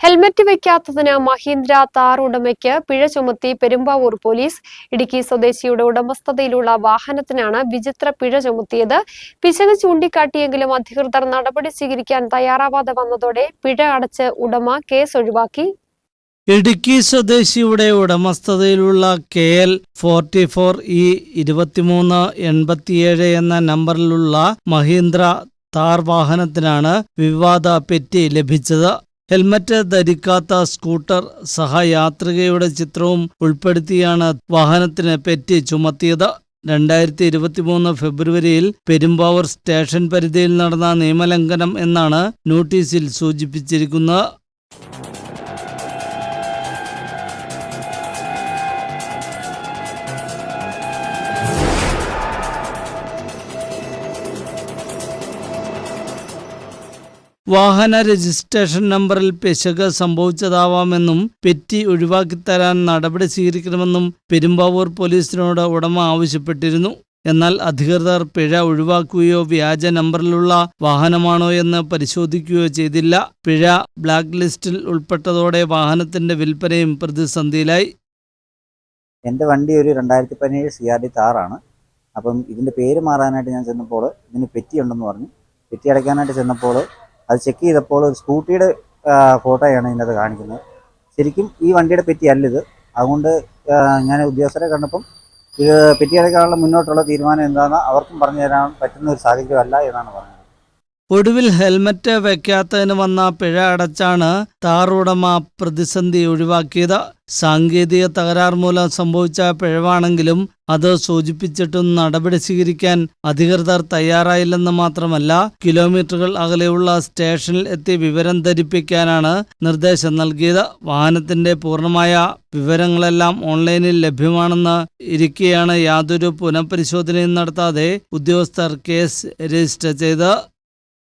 Helmet വെക്കാത്തതിന് Mahindra Thar ഉടമയ്ക്ക് പിഴ ചുമത്തി പെരുമ്പാവൂർ പോലീസ്. ഇടുക്കി സ്വദേശിയുടെ ഉടമസ്ഥതയിലുള്ള വാഹനത്തിനാണ് വിചിത്ര പിഴ ചുമത്തിയത്. പിശക് ചൂണ്ടിക്കാട്ടിയെങ്കിലും അധികൃതർ നടപടി സ്വീകരിക്കാൻ തയ്യാറാവാതെ വന്നതോടെ പിഴ അടച്ച് ഉടമ കേസ് ഒഴിവാക്കി. ഇടുക്കി സ്വദേശിയുടെ ഉടമസ്ഥതയിലുള്ള K L forty four E ഇരുപത്തിമൂന്ന് എൺപത്തിയേഴ് എന്ന നമ്പറിലുള്ള മഹീന്ദ്ര താർ വാഹനത്തിനാണ് വിവാദ പെറ്റി ലഭിച്ചത്. ഹെൽമറ്റ് ധരിക്കാത്ത സ്കൂട്ടർ സഹയാത്രികയുടെ ചിത്രവും ഉൾപ്പെടുത്തിയാണ് വാഹനത്തിന് പെറ്റി ചുമത്തിയത്. രണ്ടായിരത്തി ഇരുപത്തിമൂന്ന് ഫെബ്രുവരിയിൽ പെരുമ്പാവൂർ സ്റ്റേഷൻ പരിധിയിൽ നടന്ന നിയമലംഘനം എന്നാണ് നോട്ടീസിൽ സൂചിപ്പിച്ചിരിക്കുന്നത്. വാഹന രജിസ്ട്രേഷൻ നമ്പറിൽ പിശക് സംഭവിച്ചതാവാമെന്നും പെറ്റി ഒഴിവാക്കിത്തരാൻ നടപടി സ്വീകരിക്കണമെന്നും പെരുമ്പാവൂർ പോലീസിനോട് ഉടമ ആവശ്യപ്പെട്ടിരുന്നു. എന്നാൽ അധികൃതർ പിഴ ഒഴിവാക്കുകയോ വ്യാജ നമ്പറിലുള്ള വാഹനമാണോ എന്ന് പരിശോധിക്കുകയോ ചെയ്തില്ല. പിഴ ബ്ലാക്ക് ലിസ്റ്റിൽ ഉൾപ്പെട്ടതോടെ വാഹനത്തിന്റെ വിൽപ്പനയും പ്രതിസന്ധിയിലായി. എന്റെ വണ്ടി ഒരു രണ്ടായിരത്തി പതിനേഴ് സി ആർ ഡി താറാണ് അപ്പം ഇതിന്റെ പേര് മാറാനായിട്ട് ഞാൻ ചെന്നപ്പോൾ ഇതിന് പെറ്റി ഉണ്ടെന്ന് പറഞ്ഞു. പെറ്റി അടയ്ക്കാനായിട്ട് ചെന്നപ്പോൾ അത് ചെക്ക് ചെയ്തപ്പോൾ ഒരു സ്കൂട്ടിയുടെ ഫോട്ടോയാണ് ഇതിനകത്ത് കാണിക്കുന്നത്. ശരിക്കും ഈ വണ്ടിയുടെ പെറ്റി അല്ല ഇത്. അതുകൊണ്ട് ഞാൻ ഉദ്യോഗസ്ഥരെ കണ്ടപ്പം ഇത് പെറ്റി അടയ്ക്കാനുള്ള മുന്നോട്ടുള്ള തീരുമാനം എന്താണെന്ന് അവർക്കും പറഞ്ഞു തരാൻ പറ്റുന്ന ഒരു സാഹചര്യമല്ല എന്നാണ് പറഞ്ഞത്. ഒടുവിൽ ഹെൽമറ്റ് വെക്കാത്തതിന് വന്ന പിഴ അടച്ചാണ് താറുടമ പ്രതിസന്ധി ഒഴിവാക്കിയത്. സാങ്കേതിക തകരാർ മൂലം സംഭവിച്ച പിഴവാണെങ്കിലും അത് സൂചിപ്പിച്ചിട്ടും നടപടി സ്വീകരിക്കാൻ അധികൃതർ തയ്യാറായില്ലെന്ന് മാത്രമല്ല കിലോമീറ്ററുകൾ അകലെയുള്ള സ്റ്റേഷനിൽ എത്തി വിവരം ധരിപ്പിക്കാനാണ് നിർദ്ദേശം നൽകിയത്. വാഹനത്തിന്റെ പൂർണമായ വിവരങ്ങളെല്ലാം ഓൺലൈനിൽ ലഭ്യമാണെന്ന് ഇരിക്കെയാണ് യാതൊരു പുനഃപരിശോധനയും നടത്താതെ ഉദ്യോഗസ്ഥർ കേസ് രജിസ്റ്റർ ചെയ്ത്